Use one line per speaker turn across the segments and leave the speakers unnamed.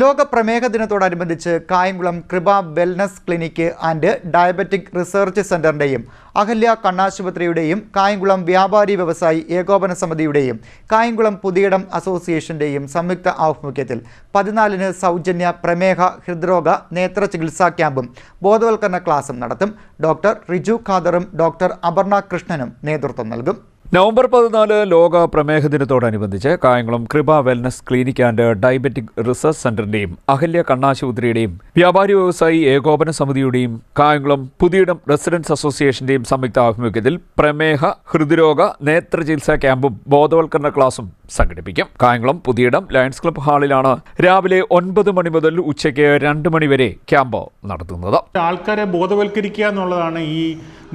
ലോക പ്രമേഹ ദിനത്തോടനുബന്ധിച്ച് Kayamkulam Kripa wellness clinic and diabetic research സെന്ററിന്റെയും Ahalya കണ്ണാശുപത്രിയുടെയും കായംകുളം വ്യാപാരി വ്യവസായി ഏകോപന സമിതിയുടെയും കായംകുളം പുതിയിടം അസോസിയേഷന്റെയും സംയുക്ത ആഭിമുഖ്യത്തിൽ പതിനാലിന് സൗജന്യ പ്രമേഹ ഹൃദ്രോഗ നേത്ര ചികിത്സാ ക്യാമ്പും ബോധവൽക്കരണ ക്ലാസും നടത്തും. ഡോക്ടർ റിജു ഖാദറും ഡോക്ടർ അപർണ കൃഷ്ണനും നേതൃത്വം നൽകും.
നവംബർ പതിനാല് ലോക പ്രമേഹ ദിനത്തോടനുബന്ധിച്ച് Kayamkulam Kripa wellness clinic and diabetic research സെന്ററിന്റെയും Ahalya കണ്ണാശുപത്രിയുടെയും വ്യാപാരി വ്യവസായി ഏകോപന സമിതിയുടെയും കായംകുളം പുതിയിടം റെസിഡൻസ് അസോസിയേഷന്റെയും സംയുക്ത ആഭിമുഖ്യത്തിൽ പ്രമേഹ ഹൃദ്രോഗ നേത്ര ചികിത്സാ ക്യാമ്പും ബോധവൽക്കരണ ക്ലാസും സംഘടിപ്പിക്കും. കായംകുളം പുതിയിടം ലയൺസ് ക്ലബ് ഹാളിലാണ് രാവിലെ ഒൻപത് മണി മുതൽ ഉച്ചയ്ക്ക് രണ്ട് മണി വരെ ക്യാമ്പ് നടത്തുന്നത്.
ആൾക്കാരെ ബോധവൽക്കരിക്കുക എന്നുള്ളതാണ് ഈ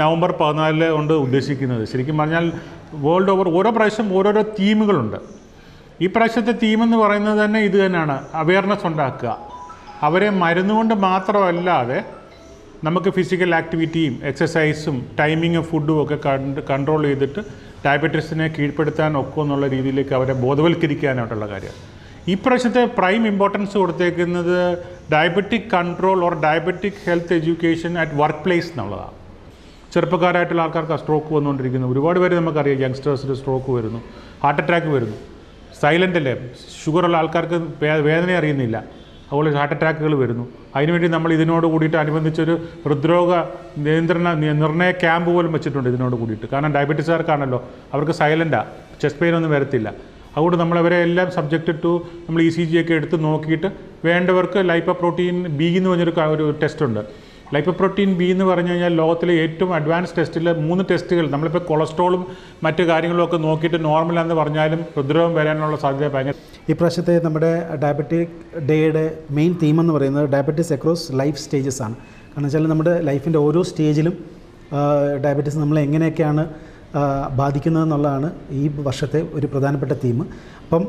നവംബർ പതിനാലിൽ കൊണ്ട് ഉദ്ദേശിക്കുന്നത്. ശരിക്കും പറഞ്ഞാൽ വേൾഡ് ഓവർ ഓരോ പ്രാവശ്യം ഓരോരോ തീമുകളുണ്ട് ഈ പ്രാവശ്യത്തെ തീം എന്ന് പറയുന്നത് തന്നെ ഇത് തന്നെയാണ്. അവയർനെസ് ഉണ്ടാക്കുക. അവരെ മരുന്നുകൊണ്ട് മാത്രമല്ലാതെ നമുക്ക് ഫിസിക്കൽ ആക്ടിവിറ്റിയും എക്സസൈസും ടൈമിങ് ഫുഡും ഒക്കെ കൺട്രോൾ ചെയ്തിട്ട് ഡയബറ്റീസിനെ കീഴ്പ്പെടുത്താൻ ഒക്കെ എന്നുള്ള രീതിയിലേക്ക് അവരെ ബോധവൽക്കരിക്കാനായിട്ടുള്ള കാര്യം ഈ പ്രാവശ്യത്തെ പ്രൈം ഇമ്പോർട്ടൻസ് കൊടുത്തേക്കുന്നത് diabetic control or diabetic health education at work place എന്നുള്ളതാണ്. ചെറുപ്പക്കാരായിട്ടുള്ള ആൾക്കാർക്ക് സ്ട്രോക്ക് വന്നുകൊണ്ടിരിക്കുന്നു. ഒരുപാട് പേര് നമുക്കറിയാം യങ്സ്റ്റേഴ്സിന് സ്ട്രോക്ക് വരുന്നു ഹാർട്ട് അറ്റാക്ക് വരുന്നു. സൈലന്റ് അല്ലേ? ഷുഗറുള്ള ആൾക്കാർക്ക് വേദന അറിയുന്നില്ല. അതുപോലെ ഹാർട്ട് അറ്റാക്കുകൾ വരുന്നു. അതിനുവേണ്ടി നമ്മൾ ഇതിനോട് കൂടിയിട്ട് അനുബന്ധിച്ചൊരു ഹൃദ്രോഗ നിയന്ത്രണ നിർണയ ക്യാമ്പ് പോലും വെച്ചിട്ടുണ്ട് ഇതിനോട് കൂടിയിട്ട്. കാരണം ഡയബറ്റീസുകാർക്കാണല്ലോ അവർക്ക് സൈലന്റാണ് ചെസ്റ്റ് പെയിൻ ഒന്നും വരത്തില്ല. അതുകൊണ്ട് നമ്മളവരെ എല്ലാം സബ്ജക്റ്റ് ടു നമ്മൾ ഇ സി ജി ഒക്കെ എടുത്ത് നോക്കിയിട്ട് വേണ്ടവർക്ക് ലൈപ്പ പ്രോട്ടീൻ ബി എന്ന് പറഞ്ഞൊരു ഒരു ടെസ്റ്റ് ഉണ്ട്. ലൈപ്പോപ്രോട്ടീൻ ബി എന്ന് പറഞ്ഞു കഴിഞ്ഞാൽ ലോകത്തിലെ ഏറ്റവും അഡ്വാൻസ് ടെസ്റ്റിൽ മൂന്ന് ടെസ്റ്റുകൾ നമ്മളിപ്പോൾ കൊളസ്ട്രോളും മറ്റു കാര്യങ്ങളും ഒക്കെ നോക്കിയിട്ട് നോർമലാണെന്ന് പറഞ്ഞാലും ഹൃദ്രോഗം വരാനുള്ള സാധ്യത ഭയങ്കര
ഈ പ്രാവശ്യത്തെ നമ്മുടെ ഡയബറ്റിക് ഡേയുടെ മെയിൻ തീം എന്ന് പറയുന്നത് ഡയബറ്റിസ് അക്രോസ് ലൈഫ് സ്റ്റേജസ് ആണ്. കാരണം വെച്ചാൽ നമ്മുടെ ലൈഫിന്റെ ഓരോ സ്റ്റേജിലും ഡയബറ്റിസ് നമ്മളെ എങ്ങനെയൊക്കെയാണ് ബാധിക്കുന്നത് ബാധിക്കുന്നതെന്നുള്ളതാണ് ഈ വർഷത്തെ ഒരു പ്രധാനപ്പെട്ട തീം അപ്പം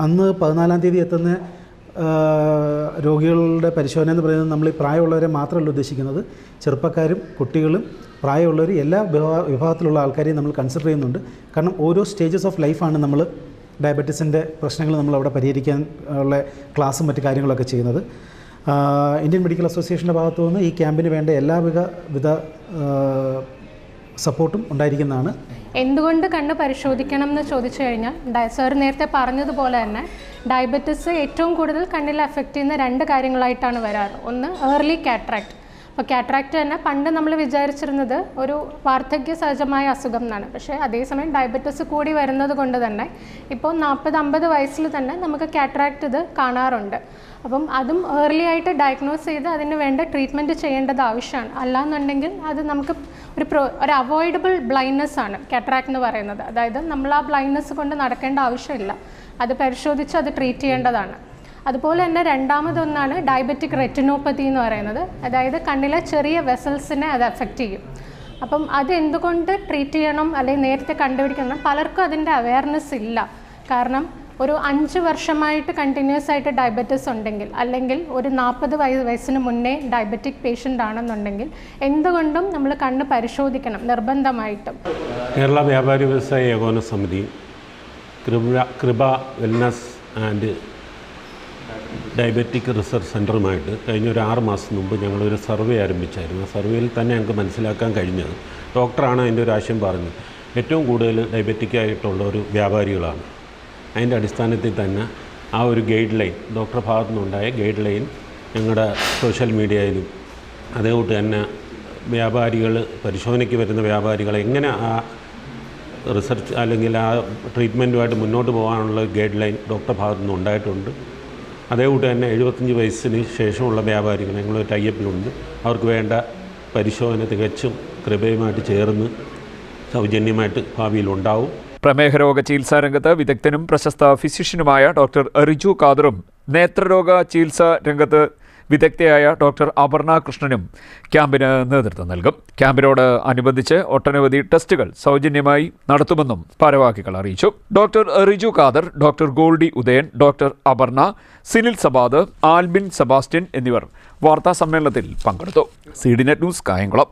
അന്ന് പതിനാലാം തീയതി എത്തുന്ന രോഗികളുടെ പരിശോധന എന്ന് പറയുന്നത് നമ്മൾ ഈ പ്രായമുള്ളവരെ മാത്രമല്ല ഉദ്ദേശിക്കുന്നത്. ചെറുപ്പക്കാരും കുട്ടികളും പ്രായമുള്ളവർ എല്ലാ വിഭാഗത്തിലുള്ള ആൾക്കാരെയും നമ്മൾ കൺസിഡർ ചെയ്യുന്നുണ്ട്. കാരണം ഓരോ സ്റ്റേജസ് ഓഫ് ലൈഫാണ് നമ്മൾ ഡയബറ്റീസിന്റെ പ്രശ്നങ്ങൾ നമ്മൾ അവിടെ പരിഹരിക്കാൻ ഉള്ള ക്ലാസ്സും മറ്റു കാര്യങ്ങളൊക്കെ ചെയ്യുന്നത്. ഇന്ത്യൻ മെഡിക്കൽ അസോസിയേഷന്റെ ഭാഗത്തു നിന്ന് ഈ ക്യാമ്പിന് വേണ്ട എല്ലാവിധ വിധ സപ്പോർട്ടും ഉണ്ടായിരിക്കുന്നതാണ്.
എന്തുകൊണ്ട് കണ്ണ് പരിശോധിക്കണം എന്ന് ചോദിച്ചു കഴിഞ്ഞാൽ സാർ നേരത്തെ പറഞ്ഞതുപോലെ തന്നെ ഡയബറ്റിസ് ഏറ്റവും കൂടുതൽ കണ്ണിൽ അഫക്റ്റ് ചെയ്യുന്ന രണ്ട് കാര്യങ്ങളായിട്ടാണ് വരാറ്. ഒന്ന് ഏർലി കാട്രാക്ട് അപ്പോൾ കാട്രാക്ട് തന്നെ. പണ്ട് നമ്മൾ വിചാരിച്ചിരുന്നത് ഒരു വാർദ്ധക്യ സഹജമായ അസുഖം എന്നാണ്. പക്ഷേ അതേസമയം ഡയബറ്റിസ് കൂടി വരുന്നത് കൊണ്ട് തന്നെ ഇപ്പോൾ നാൽപ്പത് അമ്പത് വയസ്സിൽ തന്നെ നമുക്ക് കാട്രാക്ട് ഇത് കാണാറുണ്ട്. അപ്പം അതും ഏർലി ആയിട്ട് ഡയഗ്നോസ് ചെയ്ത് അതിന് വേണ്ട ട്രീറ്റ്മെന്റ് ചെയ്യേണ്ടത് ആവശ്യമാണ്. അല്ലാന്നുണ്ടെങ്കിൽ അത് നമുക്ക് ഒരു പ്രോ ഒരു അവോയ്ഡബിൾ ബ്ലൈൻഡ്നെസ് ആണ് കാട്രാക്ട് എന്ന് പറയുന്നത്. അതായത് നമ്മൾ ആ ബ്ലൈൻഡ്നെസ് കൊണ്ട് നടക്കേണ്ട ആവശ്യമില്ല. അത് പരിശോധിച്ച് അത് ട്രീറ്റ് ചെയ്യേണ്ടതാണ്. അതുപോലെ തന്നെ രണ്ടാമതൊന്നാണ് ഡയബറ്റിക് റെറ്റിനോപ്പതി എന്ന് പറയുന്നത്. അതായത് കണ്ണിലെ ചെറിയ വെസൽസിനെ അത് അഫക്റ്റ് ചെയ്യും. അപ്പം അത് എന്തുകൊണ്ട് ട്രീറ്റ് ചെയ്യണം അല്ലെങ്കിൽ നേരത്തെ കണ്ടുപിടിക്കണം? പലർക്കും അതിന്റെ അവയർനെസ് ഇല്ല. കാരണം ഒരു അഞ്ച് വർഷമായിട്ട് കണ്ടിന്യൂസ് ആയിട്ട് ഡയബറ്റിസ് ഉണ്ടെങ്കിൽ അല്ലെങ്കിൽ ഒരു നാൽപ്പത് വയ വയസ്സിന് മുന്നേ ഡയബറ്റിക് പേഷ്യന്റ് ആണെന്നുണ്ടെങ്കിൽ എന്തുകൊണ്ടും നമ്മൾ കണ്ണ് പരിശോധിക്കണം നിർബന്ധമായിട്ടും.
കേരള വ്യാപാരി വ്യവസായ ഏകോപന സമിതി Kripa Kripa wellness and diabetic research സെന്ററുമായിട്ട് കഴിഞ്ഞ ഒരു ആറ് മാസം മുമ്പ് ഞങ്ങളൊരു സർവേ ആരംഭിച്ചായിരുന്നു. ആ സർവേയിൽ തന്നെ ഞങ്ങൾക്ക് മനസ്സിലാക്കാൻ കഴിഞ്ഞത് ഡോക്ടറാണ് അതിന്റെ ഒരു ആശയം പറഞ്ഞത്. ഏറ്റവും കൂടുതൽ ഡയബറ്റിക് ആയിട്ടുള്ള ഒരു വ്യാപാരികളാണ്. അതിന്റെ അടിസ്ഥാനത്തിൽ തന്നെ ആ ഒരു ഗൈഡ് ലൈൻ ഡോക്ടർ ഭാഗത്തു നിന്നുണ്ടായ ഗൈഡ് ലൈൻ ഞങ്ങളുടെ സോഷ്യൽ മീഡിയയിലും അതേകൂട്ട് തന്നെ വ്യാപാരികൾ പരിശോധനയ്ക്ക് വരുന്ന വ്യാപാരികൾ എങ്ങനെ ആ റിസർച്ച് അല്ലെങ്കിൽ ആ ട്രീറ്റ്മെന്റുമായിട്ട് മുന്നോട്ട് പോകാനുള്ള ഗൈഡ് ലൈൻ ഡോക്ടർ ഭാഗത്തു നിന്ന് ഉണ്ടായിട്ടുണ്ട്. അതേകൂട്ട് തന്നെ എഴുപത്തഞ്ച് വയസ്സിന് ശേഷമുള്ള വ്യാപാരികൾ ഞങ്ങൾ ടൈപ്പിലുണ്ട് അവർക്ക് വേണ്ട പരിശോധന തികച്ചും കൃപയുമായിട്ട് ചേർന്ന് സൗജന്യമായിട്ട് ഭാവിയിൽ ഉണ്ടാവും
പ്രമേഹ രോഗ ചികിത്സാ രംഗത്ത് വിദഗ്ധനും പ്രശസ്ത ഫിസിഷ്യനുമായ ഡോക്ടർ റിജു ഖാദറും നേത്രരോഗ ചികിത്സാ രംഗത്ത് വിദഗ്ധയായ ഡോക്ടർ അപർണ കൃഷ്ണനും ക്യാമ്പിന് നേതൃത്വം നൽകും. ക്യാമ്പിനോട് അനുബന്ധിച്ച് ഒട്ടനവധി ടെസ്റ്റുകൾ സൗജന്യമായി നടത്തുമെന്നും ഭാരവാഹികൾ അറിയിച്ചു. Doctor Riju Khader doctor Goldy Udayan doctor Aparna Sinil Sabad Albin Sebastian എന്നിവർ വാർത്താ സമ്മേളനത്തിൽ പങ്കെടുത്തു. C news Kayamkulam.